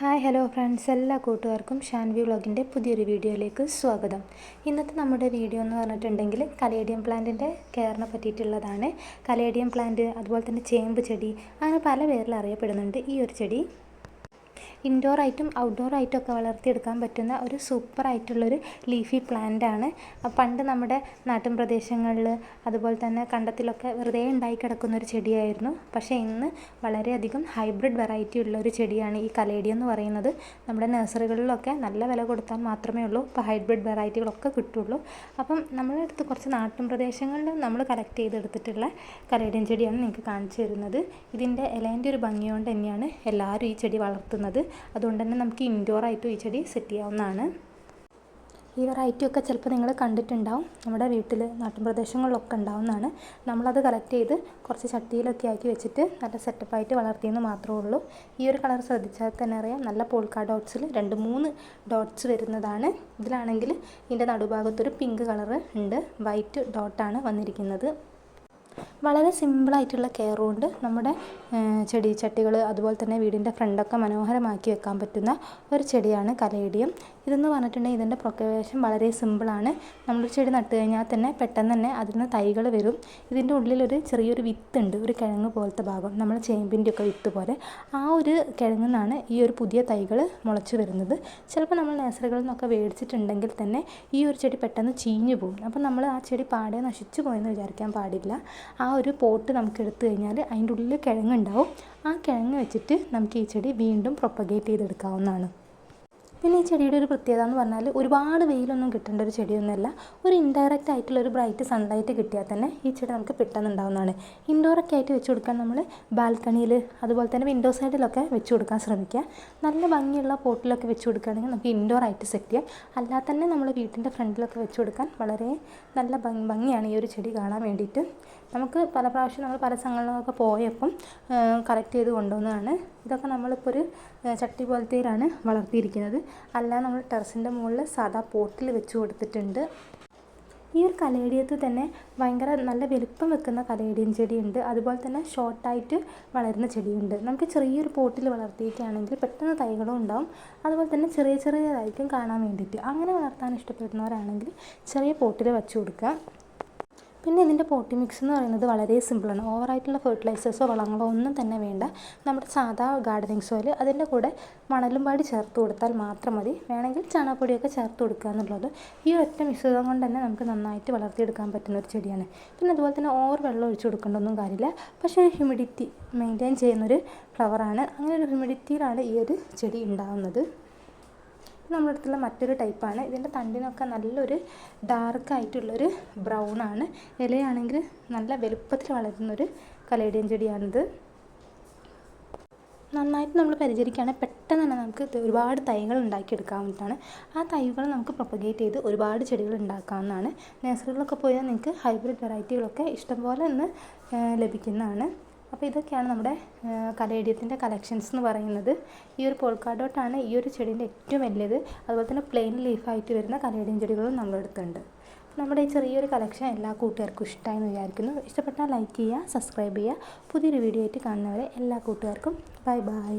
Hi hello friends. എല്ലാ കൂട്ടുകാർക്കും ഷാൻവി വ്ളോഗിന്റെ പുതിയൊരു വീഡിയോയിലേക്ക് സ്വാഗതം. ഇന്നത്തെ നമ്മുടെ വീഡിയോ എന്ന് പറഞ്ഞിട്ടുണ്ടെങ്കിൽ കലേഡിയം പ്ലാന്റിന്റെ കെയറിനെ പറ്റിയിട്ടുള്ളതാണ്. കലേഡിയം പ്ലാന്റ് അതുപോലെ തന്നെ ചേമ്പ് ചെടി അങ്ങനെ പല പേരിൽ അറിയപ്പെടുന്നുണ്ട് ഈ ഒരു ചെടി. ഇൻഡോർ ആയിട്ടും ഔട്ട്ഡോർ ആയിട്ടും ഒക്കെ വളർത്തിയെടുക്കാൻ പറ്റുന്ന ഒരു സൂപ്പർ ആയിട്ടുള്ളൊരു ലീഫി പ്ലാന്റ് ആണ്. പണ്ട് നമ്മുടെ നാട്ടിൻ പ്രദേശങ്ങളിൽ അതുപോലെ തന്നെ കണ്ടത്തിലൊക്കെ വെറുതെ ഉണ്ടായി കിടക്കുന്ന ഒരു ചെടിയായിരുന്നു. പക്ഷേ ഇന്ന് വളരെയധികം ഹൈബ്രിഡ് വെറൈറ്റി ഉള്ള ഒരു ചെടിയാണ് ഈ കലേഡിയം എന്ന് പറയുന്നത്. നമ്മുടെ നഴ്സറികളിലൊക്കെ നല്ല വില കൊടുത്താൽ മാത്രമേ ഉള്ളൂ. ഇപ്പോൾ ഹൈബ്രിഡ് വെറൈറ്റികളൊക്കെ കിട്ടുള്ളൂ. അപ്പം നമ്മുടെ അടുത്ത് കുറച്ച് നാട്ടിൻ പ്രദേശങ്ങളിൽ നമ്മൾ കളക്ട് ചെയ്തെടുത്തിട്ടുള്ള കലേഡിയം ചെടിയാണ് നിങ്ങൾക്ക് കാണിച്ചു തരുന്നത്. ഇതിന്റെ ഇലേന്റെ ഒരു ഭംഗി കൊണ്ട് തന്നെയാണ് എല്ലാവരും ഈ ചെടി വളർത്തുന്നത്. അതുകൊണ്ട് തന്നെ നമുക്ക് ഇൻഡോർ ആയിട്ടും ഈ ചെടി സെറ്റ് ചെയ്യാവുന്നതാണ്. ഈ വെറൈറ്റിയൊക്കെ ചിലപ്പോൾ നിങ്ങൾ കണ്ടിട്ടുണ്ടാവും. നമ്മുടെ വീട്ടിൽ നാട്ടിൻ പ്രദേശങ്ങളിലൊക്കെ ഉണ്ടാവുന്നതാണ്. നമ്മളത് കളക്ട് ചെയ്ത് കുറച്ച് ചട്ടിയിലൊക്കെ ആക്കി വെച്ചിട്ട് നല്ല സെറ്റപ്പായിട്ട് വളർത്തിയെന്ന് മാത്രമേ ഉള്ളൂ. ഈ ഒരു കളർ ശ്രദ്ധിച്ചാൽ തന്നെ അറിയാം. നല്ല പോൾക്കാ ഡോട്ട്സിൽ രണ്ട് മൂന്ന് ഡോട്ട്സ് വരുന്നതാണ്. ഇതിലാണെങ്കിൽ ഇതിന്റെ നടുഭാഗത്തൊരു പിങ്ക് കളർ ഉണ്ട്. വൈറ്റ് ഡോട്ടാണ് വന്നിരിക്കുന്നത്. വളരെ സിമ്പിളായിട്ടുള്ള കെയർ കൊണ്ട് നമ്മുടെ ചെടി ചട്ടികൾ അതുപോലെ തന്നെ വീടിന്റെ ഫ്രണ്ടൊക്കെ മനോഹരമാക്കി വെക്കാൻ പറ്റുന്ന ഒരു ചെടിയാണ് കലേഡിയം. ഇതെന്ന് പറഞ്ഞിട്ടുണ്ടെങ്കിൽ ഇതിന്റെ പ്രൊക്കവേഷൻ വളരെ സിമ്പിളാണ് നമ്മളൊരു ചെടി നട്ട് കഴിഞ്ഞാൽ തന്നെ പെട്ടെന്ന് തന്നെ അതിൽ നിന്ന് തൈകൾ വരും. ഇതിന്റെ ഉള്ളിലൊരു ചെറിയൊരു വിത്തുണ്ട് ഒരു കിഴങ്ങ് പോലത്തെ ഭാഗം നമ്മൾ ചേമ്പിന്റെ ഒക്കെ വിത്ത് പോലെ. ആ ഒരു കിഴങ്ങിൽ നിന്നാണ് ഈ ഒരു പുതിയ തൈകൾ മുളച്ചു വരുന്നത്. ചിലപ്പോൾ നമ്മൾ നഴ്സറികളിൽ നിന്നൊക്കെ മേടിച്ചിട്ടുണ്ടെങ്കിൽ തന്നെ ഈ ഒരു ചെടി പെട്ടെന്ന് ചീഞ്ഞു പോകും അപ്പോൾ നമ്മൾ ആ ചെടി പാടെ നശിച്ചു പോയെന്ന് വിചാരിക്കാൻ പാടില്ല. ആ ഒരു പോട്ട് നമുക്ക് എടുത്തു കഴിഞ്ഞാൽ അതിന്റെ ഉള്ളിൽ കിഴങ്ങുണ്ടാവും ആ കിഴങ്ങ് വെച്ചിട്ട് നമുക്ക് ഈ ചെടി വീണ്ടും പ്രൊപ്പഗേറ്റ് ചെയ്തെടുക്കാവുന്നതാണ്. പിന്നെ ഈ ചെടിയുടെ ഒരു പ്രത്യേകത എന്ന് പറഞ്ഞാൽ ഒരുപാട് വെയിലൊന്നും കിട്ടേണ്ട ഒരു ചെടിയൊന്നുമല്ല. ഒരു ഇൻഡയറക്റ്റ് ആയിട്ടുള്ള ഒരു ബ്രൈറ്റ് സൺലൈറ്റ് കിട്ടിയാൽ തന്നെ ഈ ചെടി നമുക്ക് പെട്ടെന്ന് ഉണ്ടാവുന്നതാണ് ഇൻഡോറൊക്കെ ആയിട്ട് വെച്ച് കൊടുക്കാൻ നമ്മൾ ബാൽക്കണിയിൽ അതുപോലെ തന്നെ വിൻഡോ സൈഡിലൊക്കെ വെച്ച് കൊടുക്കാൻ ശ്രമിക്കുക. നല്ല ഭംഗിയുള്ള പോട്ടിലൊക്കെ വെച്ച് കൊടുക്കുകയാണെങ്കിൽ നമുക്ക് ഇൻഡോർ ആയിട്ട് സെറ്റ് ചെയ്യാം. അല്ലാതെ തന്നെ നമ്മൾ വീട്ടിന്റെ ഫ്രണ്ടിലൊക്കെ വെച്ച് കൊടുക്കാൻ വളരെ നല്ല ഭംഗിയാണ് ഈ ഒരു ചെടി കാണാൻ വേണ്ടിയിട്ട്. നമുക്ക് പല പ്രാവശ്യം നമ്മൾ പല സ്ഥലങ്ങളിലൊക്കെ പോയപ്പം കളക്ട് ചെയ്ത് കൊണ്ടുവന്നതാണ്. ഇതൊക്കെ നമ്മളിപ്പോൾ ഒരു ചട്ടി പോലത്തേലാണ് വളർത്തിയിരിക്കുന്നത്. അല്ല നമ്മൾ ടെറസിന്റെ മുകളിൽ സാധാ പോട്ടിൽ വെച്ച് കൊടുത്തിട്ടുണ്ട്. ഈ ഒരു കലേടിയത്ത് തന്നെ ഭയങ്കര നല്ല വലുപ്പം വെക്കുന്ന കലേടിയൻ ചെടിയുണ്ട്. അതുപോലെ തന്നെ ഷോർട്ടായിട്ട് വളരുന്ന ചെടിയുണ്ട്. നമുക്ക് ചെറിയൊരു പോട്ടിൽ വളർത്തിയിട്ടാണെങ്കിൽ പെട്ടെന്ന് തൈകളും ഉണ്ടാവും. അതുപോലെ തന്നെ ചെറിയ ചെറിയതായിരിക്കും കാണാൻ വേണ്ടിയിട്ട്. അങ്ങനെ വളർത്താൻ ഇഷ്ടപ്പെടുന്നവരാണെങ്കിൽ ചെറിയ പോട്ടിൽ വെച്ച് കൊടുക്കുക. പിന്നെ ഇതിന്റെ പോട്ടി മിക്സ് എന്ന് പറയുന്നത് വളരെ സിമ്പിളാണ് ഓവറായിട്ടുള്ള ഫെർട്ടിലൈസേഴ്സോ വളങ്ങളോ ഒന്നും തന്നെ വേണ്ട. നമ്മുടെ സാധാ ഗാർഡനിങ് സോയിൽ അതിന്റെ കൂടെ മണലും പാടി ചേർത്ത് കൊടുത്താൽ മാത്രം മതി. വേണമെങ്കിൽ ചാണകപ്പൊടിയൊക്കെ ചേർത്ത് കൊടുക്കുക എന്നുള്ളത് ഈ ഒറ്റ മിശ്രിതം കൊണ്ട് തന്നെ നമുക്ക് നന്നായിട്ട് വളർത്തിയെടുക്കാൻ പറ്റുന്ന ഒരു ചെടിയാണ്. പിന്നെ അതുപോലെ തന്നെ ഓവർ വെള്ളം ഒഴിച്ചു കൊടുക്കേണ്ടൊന്നും കാര്യമില്ല. പക്ഷേ ഒരു ഹ്യൂമിഡിറ്റി മെയിന്റെയിൻ ചെയ്യുന്നൊരു ഫ്ലവറാണ് അങ്ങനെ ഒരു ഹ്യൂമിഡിറ്റിയിലാണ് ഈ ഒരു ചെടി ഉണ്ടാകുന്നത് നമ്മുടെ അടുത്തുള്ള മറ്റൊരു ടൈപ്പാണ് ഇതിന്റെ തണ്ടിനൊക്കെ നല്ലൊരു ഡാർക്കായിട്ടുള്ളൊരു ആണ്. ഇലയാണെങ്കിൽ നല്ല വലുപ്പത്തിൽ വളരുന്നൊരു കലേഡിയൻ ചെടിയാണിത്. നന്നായിട്ട് നമ്മൾ പരിചരിക്കുകയാണെങ്കിൽ പെട്ടെന്ന് തന്നെ നമുക്ക് ഒരുപാട് തൈകൾ ഉണ്ടാക്കിയെടുക്കാവുന്നതാണ്. ആ തൈകൾ നമുക്ക് പ്രൊപ്പഗേറ്റ് ചെയ്ത് ഒരുപാട് ചെടികൾ ഉണ്ടാക്കാവുന്നതാണ്. നേഴ്സറികളിലൊക്കെ പോയാൽ നിങ്ങൾക്ക് ഹൈബ്രിഡ് വെറൈറ്റികളൊക്കെ ഇഷ്ടംപോലെ ഇന്ന് ലഭിക്കുന്നതാണ്. അപ്പോൾ ഇതൊക്കെയാണ് നമ്മുടെ കലേഡിയത്തിന്റെ കളക്ഷൻസ് എന്ന് പറയുന്നത്. ഈ ഒരു പോൾക്കാഡോട്ടാണ് ഈ ഒരു ചെടീന്റെ ഏറ്റവും വലിയത്. അതുപോലെ തന്നെ പ്ലെയിൻ ലീഫായിട്ട് വരുന്ന കലേഡിയൻ ചെടികളും നമ്മുടെ അടുത്തുണ്ട്. നമ്മുടെ ഈ ചെറിയൊരു കളക്ഷൻ എല്ലാ കൂട്ടുകാർക്കും ഇഷ്ടമായി എന്ന് വിചാരിക്കുന്നു. ഇഷ്ടപ്പെട്ടാൽ ലൈക്ക് ചെയ്യുക സബ്സ്ക്രൈബ് ചെയ്യുക. പുതിയൊരു വീഡിയോ ആയിട്ട് കാണുന്നവരെ എല്ലാ കൂട്ടുകാർക്കും ബൈ ബൈ